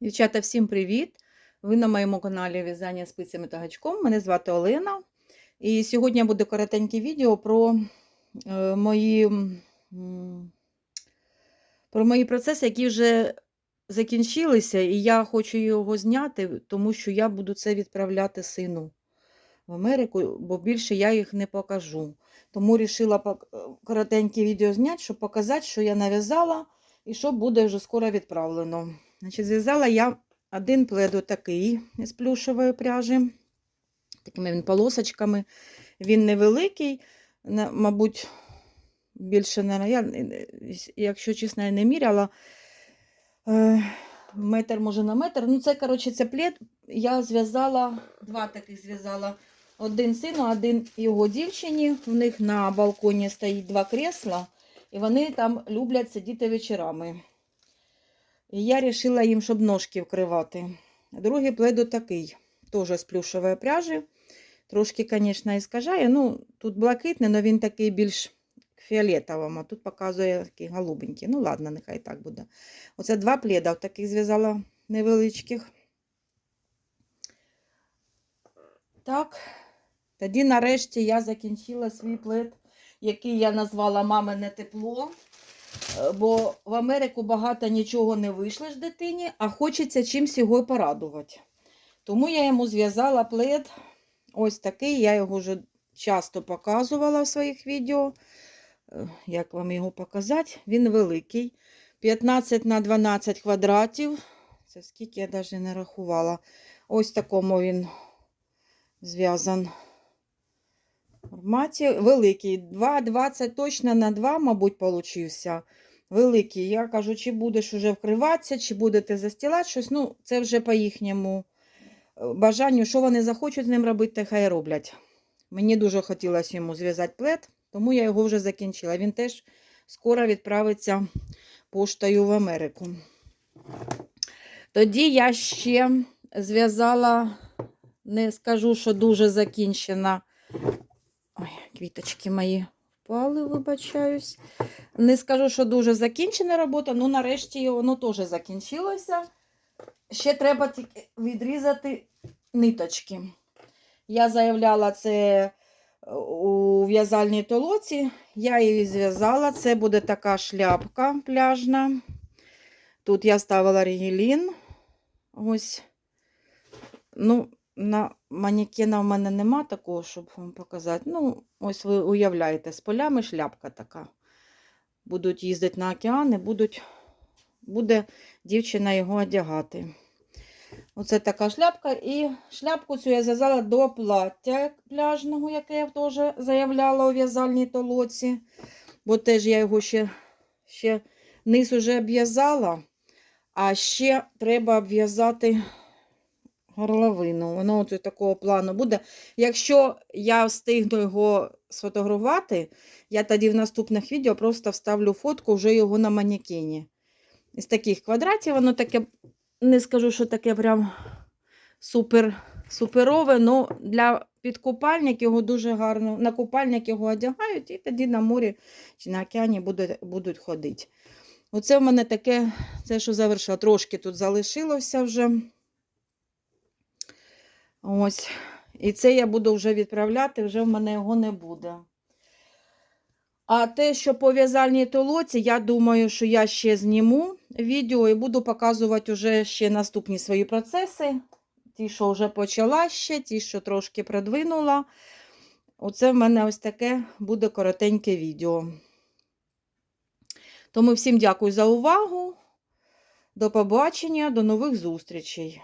Дівчата, всім привіт! Ви на моєму каналі В'язання спицями та гачком. Мене звати Олена. І сьогодні буде коротеньке відео про е, мої, про мої процеси, які вже закінчилися, і я хочу його зняти, тому що я буду це відправляти сину в Америку, бо більше я їх не покажу. Тому вирішила коротеньке відео зняти, щоб показати, що я нав'язала і що буде вже скоро відправлено. Значить, Зв'язала я один плед отакий з плюшевої пряжі, такими він полосочками. Він невеликий, мабуть, більше я, якщо чесно, я не міряла. Е, Метр, може, на метр. Ну, це, коротше, це плед. Я зв'язала, два таких зв'язала. Один сину, один його дівчині. В них на балконі стоїть два крісла, і вони там люблять сидіти вечорами. І я вирішила їм, щоб ножки вкривати. Другий плед такий, теж з плюшової пряжі. Трошки, звісно, іскажає. Ну, тут блакитний, але він такий більш фіолетовим, тут показує такий голубенький. Ну, ладно, нехай так буде. Оце два пледа таких зв'язала невеличких. Так, тоді нарешті я закінчила свій плед, який я назвала Мамине тепло. Е, Бо в Америку багато нічого не вийшло ж дитині, а хочеться чимсь його порадувати. Тому я йому зв'язала плед ось такий. Я його вже часто показувала в своїх відео. Е, Як вам його показати? Він великий. 15 на 12 квадратів. Це скільки я навіть не рахувала. Ось такому він зв'язан форматі. Великий. 2,20 точно на 2, мабуть, получився. Великий. Я кажу, чи будеш уже вкриватися, чи будете застілати щось. Ну, це вже по їхньому е, бажанню, що вони захочуть з ним робити, хай роблять. Мені дуже хотілося йому зв'язати плед, тому я його вже закінчила. Він теж скоро відправиться поштою в Америку. Тоді я ще зв'язала, не скажу, що дуже закінчена. Ой, квіточки мої впали, вибачаюсь. Не скажу, що дуже закінчена робота, ну нарешті воно теж закінчилося. Ще треба відрізати ниточки. Я заявляла це у в'язальній толоці. Я її зв'язала. Це буде така шляпка пляжна. Тут я ставила регілін. Ось. Ну, на манекена в мене нема такого, щоб вам показати. Ну, ось ви уявляєте, з полями шляпка така. Будуть їздити на океани, будуть, буде дівчина його одягати. Оце така шляпка. І шляпку цю я зв'язала до плаття пляжного, яке я теж заявляла у в'язальній толоці. Бо теж я його ще, ще низ уже обв'язала, а ще треба обв'язати горловину. Воно от такого плану буде. Якщо я встигну його сфотографувати, я тоді в наступних відео просто вставлю фотку вже його на манекені. Із таких квадратів воно таке, не скажу, що таке прям супер, суперове, але для підкупальник його дуже гарно. На купальник його одягають і тоді на морі чи на океані будуть, будуть ходити. Оце в мене таке, це що завершила, трошки тут залишилося вже. Ось. І це я буду вже відправляти, вже в мене його не буде. А те, що по в'язальній толоці, я думаю, що я ще зніму відео і буду показувати вже ще наступні свої процеси. Ті, що вже почала ще, ті, що трошки продвинула. Оце в мене ось таке буде коротеньке відео. Тому всім дякую за увагу. До побачення, до нових зустрічей.